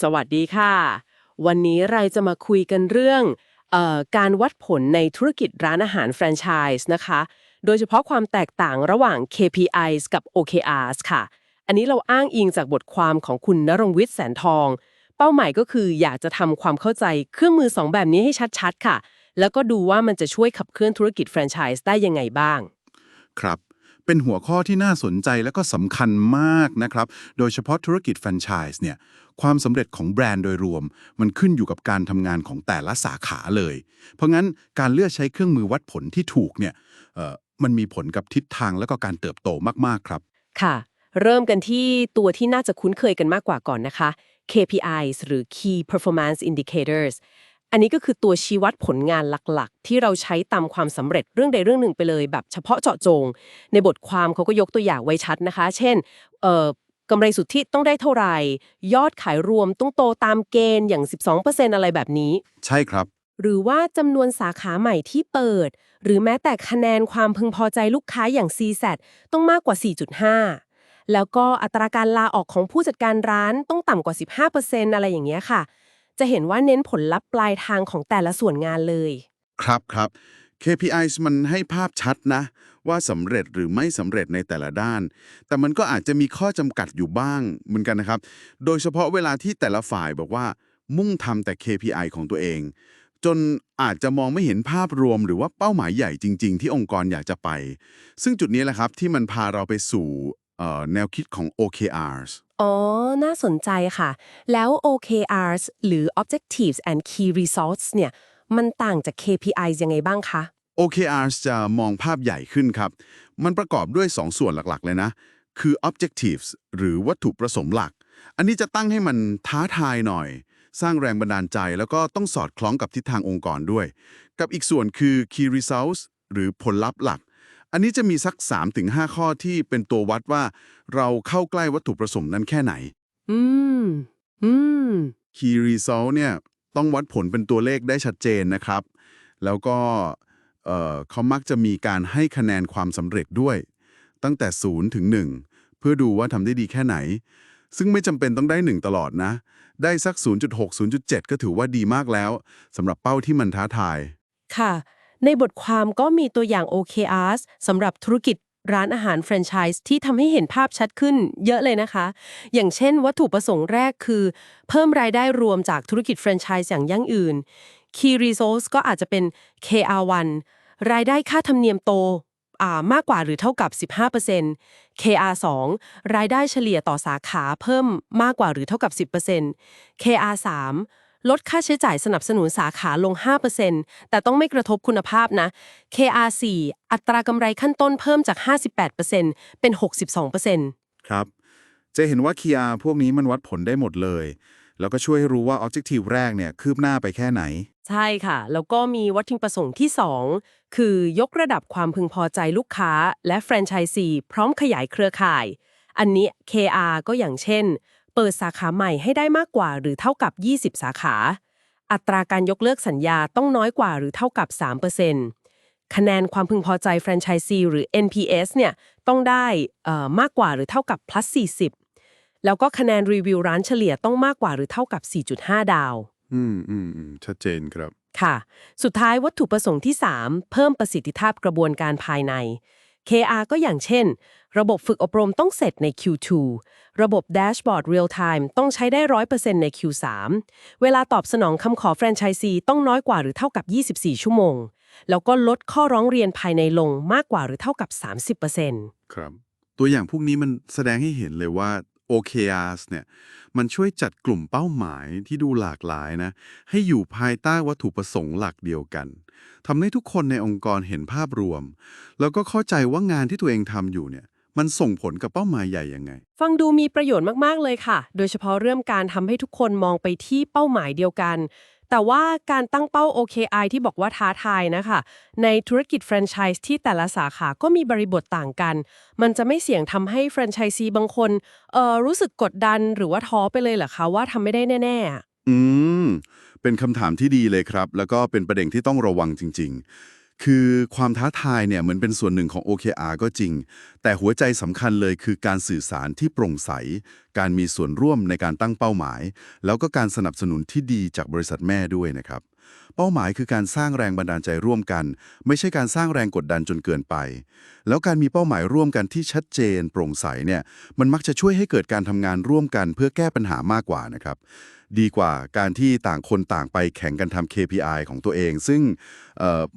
สวัสดีค่ะ วันนี้เราจะมาคุยกันเรื่องออการวัดผลในธุรกิจร้านอาหารแฟรนไชส์นะคะ โดยเฉพาะความแตกต่างระหว่าง KPIs กับ OKRs ค่ะ อันนี้เราอ้างอิงจากบทความของคุณนรงวิทย์แสนทอง เป้าหมายก็คืออยากจะทำความเข้าใจเครื่องมือสองแบบนี้ให้ชัดๆ ค่ะ แล้วก็ดูว่ามันจะช่วยขับเคลื่อนธุรกิจแฟรนไชส์ได้ยังไงบ้าง ครับ เป็นหัวข้อที่น่าสนใจและก็สำคัญมากนะครับ โดยเฉพาะธุรกิจแฟรนไชส์เนี่ย ความสำเร็จของแบรนด์โดยรวม มันขึ้นอยู่กับการทำงานของแต่ละสาขาเลย เพราะงั้นการเลือกใช้เครื่องมือวัดผลที่ถูกเนี่ยเอ่อมันมีผลกับทิศทางและก็การเติบโตมากๆครับ ค่ะ เริ่มกันที่ตัวที่น่าจะคุ้นเคยกันมากกว่าก่อนนะคะ KPIs หรือ Key Performance Indicators อันนี้ก็คือตัวชี้วัดผลงานหลักๆ ที่เราใช้ตามความสำเร็จเรื่องใดเรื่องหนึ่งไปเลย แบบเฉพาะเจาะจง ในบทความเขาก็ยกตัวอย่างไว้ชัดนะคะ เช่นเอ่อกำไรสุทธิต้องได้เท่าไหร่ ยอดขายรวมต้องโตตามเกณฑ์อย่าง 12%อะไรแบบนี้ ใช่ครับ หรือว่าจำนวนสาขาใหม่ที่เปิด หรือแม้แต่คะแนนความพึงพอใจลูกค้าอย่าง CSAT ต้องมากกว่า 4.5 แล้วก็อัตราการลาออกของผู้จัดการร้านต้องต่ำกว่า 15%อะไรอย่างเงี้ยค่ะ จะเห็นว่าเน้นผลลัพธ์ปลายทางของแต่ละส่วนงานเลย ครับครับ KPIs มันให้ภาพชัดนะ ว่าสำเร็จหรือไม่สำเร็จในแต่ละด้าน แต่มันก็อาจจะมีข้อจำกัดอยู่บ้างเหมือนกันนะครับ โดยเฉพาะเวลาที่แต่ละฝ่ายบอกว่า มุ่งทำแต่ KPI ของตัวเอง จนอาจจะมองไม่เห็นภาพรวมหรือว่าเป้าหมายใหญ่จริง ๆ ที่องค์กรอยากจะไป ซึ่งจุดนี้แหละครับที่มันพาเราไปสู่ แนวคิดของ OKRs อ๋อ น่าสนใจค่ะ แล้ว OKRs หรือ Objectives and Key Results เนี่ย มันต่างจาก KPIs ยังไงบ้างคะ OKRs จะมองภาพใหญ่ขึ้นครับ มันประกอบด้วย2ส่วนหลักๆ เลยนะ คือ objectives หรือวัตถุประสงค์หลัก อันนี้จะตั้งให้มันท้าทายหน่อย สร้างแรงบันดาลใจ แล้วก็ต้องสอดคล้องกับทิศทางองค์กรด้วย กับอีกส่วนคือ key results หรือผลลัพธ์หลัก อันนี้จะมีสัก 3-5 ข้อที่เป็นตัววัดว่า เราเข้าใกล้วัตถุประสงค์นั้นแค่ไหน อืม อืม Key Result เนี่ยต้องวัดผลเป็นตัวเลขได้ชัดเจนนะครับ แล้วก็เอ่อเขามักจะมีการให้คะแนนความสำเร็จด้วย ตั้งแต่ 0 ถึง 1 เพื่อดูว่าทำได้ดีแค่ไหน ซึ่งไม่จำเป็นต้องได้ 1 ตลอดนะ ได้สัก 0.6 0.7 ก็ถือว่าดีมากแล้วสำหรับเป้าที่มันท้าทาย ค่ะ ในบทความก็มีตัวอย่าง OKRs สำหรับธุรกิจร้านอาหารแฟรนไชส์ที่ทำให้เห็นภาพชัดขึ้นเยอะเลยนะคะ อย่างเช่น วัตถุประสงค์แรกคือ เพิ่มรายได้รวมจากธุรกิจแฟรนไชส์อย่างยั่งยืน Key Results ก็อาจจะเป็น KR1 รายได้ค่าธรรมเนียมโตมากกว่าหรือเท่ากับ 15% KR2 รายได้เฉลี่ยต่อสาขาเพิ่มมากกว่าหรือเท่ากับ 10% KR3 ลดค่าใช้จ่ายสนับสนุนสาขาลง 5%แต่ต้องไม่กระทบคุณภาพนะ KR4 อัตรากำไรขั้นต้นเพิ่มจาก 58%เป็น 62%ครับ จะเห็นว่า KR พวกนี้มันวัดผลได้หมดเลย แล้วก็ช่วยให้รู้ว่า Objective แรกเนี่ยคืบหน้าไปแค่ไหน ใช่ค่ะ แล้วก็มีวัตถุประสงค์ที่ 2 คือยกระดับความพึงพอใจลูกค้า และแฟรนไชส์ซีพร้อมขยายเครือข่าย อันนี้ KR ก็อย่างเช่น เปิดสาขาใหม่ให้ได้มากกว่าหรือเท่ากับ 20 สาขา อัตราการยกเลิกสัญญาต้องน้อยกว่าหรือเท่ากับ 3%คะแนนความพึงพอใจแฟรนไชส์ซีหรือ NPS เนี่ยต้องได้เอ่อมากกว่าหรือเท่ากับ plus 40 แล้วก็คะแนนรีวิวร้านเฉลี่ยต้องมากกว่าหรือเท่ากับ 4.5 ดาว อืมอืมอืมชัดเจนครับ ค่ะ สุดท้ายวัตถุประสงค์ที่ 3 เพิ่มประสิทธิภาพกระบวนการภายใน KR ก็อย่างเช่น ระบบฝึกอบรมต้องเสร็จใน Q2 ระบบแดชบอร์ดเรียลไทม์ต้องใช้ได้ 100%ใน Q3 เวลาตอบสนองคำขอแฟรนไชส์ซีต้องน้อยกว่าหรือเท่ากับ 24 ชั่วโมง แล้วก็ลดข้อร้องเรียนภายในลงมากกว่าหรือเท่ากับ 30%ครับ ตัวอย่างพวกนี้มันแสดงให้เห็นเลยว่า OKRs เนี่ยมันช่วยจัดกลุ่มเป้าหมายที่ดูหลากหลายนะ ให้อยู่ภายใต้วัตถุประสงค์หลักเดียวกันทำให้ทุกคนในองค์กรเห็นภาพรวม แล้วก็เข้าใจว่างานที่ตัวเองทำอยู่เนี่ยมันส่งผลกับเป้าหมายใหญ่ยังไง ฟังดูมีประโยชน์มาก ๆ เลยค่ะ โดยเฉพาะเรื่องการทำให้ทุกคนมองไปที่เป้าหมายเดียวกัน แต่ว่าการตั้งเป้า OKI ที่บอกว่าท้าทายนะคะ ในธุรกิจแฟรนไชส์ที่แต่ละสาขาก็มีบริบทต่างกัน มันจะไม่เสี่ยงทำให้แฟรนไชส์ซีบางคนเอ่อรู้สึกกดดันหรือว่าท้อไปเลยเหรอคะว่าทำไม่ได้แน่ๆอืม เป็นคำถามที่ดีเลยครับ แล้วก็เป็นประเด็นที่ต้องระวังจริง คือความท้าทายเนี่ยเหมือนเป็นส่วนหนึ่งของ OKR ก็จริง แต่หัวใจสำคัญเลยคือการสื่อสารที่โปร่งใส การมีส่วนร่วมในการตั้งเป้าหมาย แล้วก็การสนับสนุนที่ดีจากบริษัทแม่ด้วยนะครับ เป้าหมายคือการสร้างแรงบันดาลใจร่วมกัน ไม่ใช่การสร้างแรงกดดันจนเกินไป แล้วการมีเป้าหมายร่วมกันที่ชัดเจน โปร่งใสเนี่ยมันมักจะช่วยให้เกิดการทำงานร่วมกัน เพื่อแก้ปัญหามากกว่านะครับดีกว่าการที่ต่างคนต่างไปแข่งกันทำ KPI ของตัวเอง ซึ่ง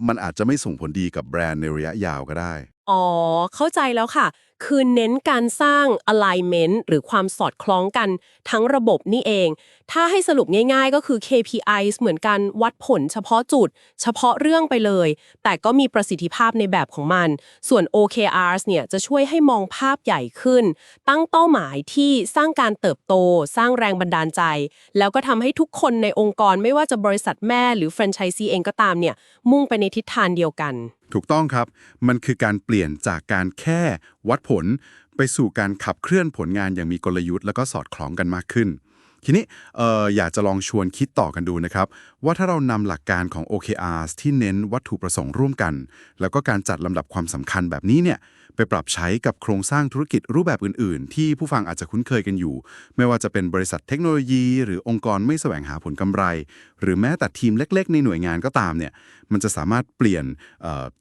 มันอาจจะไม่ส่งผลดีกับแบรนด์ในระยะยาวก็ได้อ๋อเข้าใจแล้วค่ะ คือเน้นการสร้าง alignment หรือความสอดคล้องกันทั้งระบบนี่เอง ถ้าให้สรุปง่ายๆ ก็คือ KPIs เหมือนกันวัดผลเฉพาะจุด เฉพาะเรื่องไปเลย แต่ก็มีประสิทธิภาพในแบบของมัน ส่วน OKRs เนี่ยจะช่วยให้มองภาพใหญ่ขึ้น ตั้งเป้าหมายที่สร้างการเติบโต สร้างแรงบันดาลใจ แล้วก็ทำให้ทุกคนในองค์กรไม่ว่าจะบริษัทแม่หรือแฟรนไชส์ซีเองก็ตามเนี่ยมุ่งไปในทิศทางเดียวกัน ถูกต้องครับ มันคือการเปลี่ยนจากการแค่วัดผลไปสู่การขับเคลื่อนผลงานอย่างมีกลยุทธ์ แล้วก็สอดคล้องกันมากขึ้น ทีนี้อออยากจะลองชวนคิดต่อกันดูนะครับ ว่าถ้าเรานำหลักการของ OKRs ที่เน้นวัตถุประสงค์ร่วมกัน แล้วก็การจัดลำดับความสำคัญแบบนี้เนี่ยไปปรับใช้กับโครงสร้างธุรกิจรูปแบบอื่น ๆ ที่ผู้ฟังอาจจะคุ้นเคยกันอยู่ ไม่ว่าจะเป็นบริษัทเทคโนโลยี หรือองค์กรไม่แสวงหาผลกำไร หรือแม้แต่ทีมเล็ก ๆ ในหน่วยงานก็ตามเนี่ยมันจะสามารถเปลี่ยน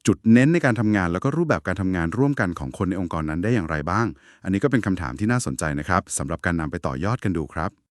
จุดเน้นในการทำงาน แล้วก็รูปแบบการทำงานร่วมกันของคนในองค์กรนั้นได้อย่างไรบ้าง อันนี้ก็เป็นคำถามที่น่าสนใจนะครับสำหรับการนำไปต่อยอดกันดูครับ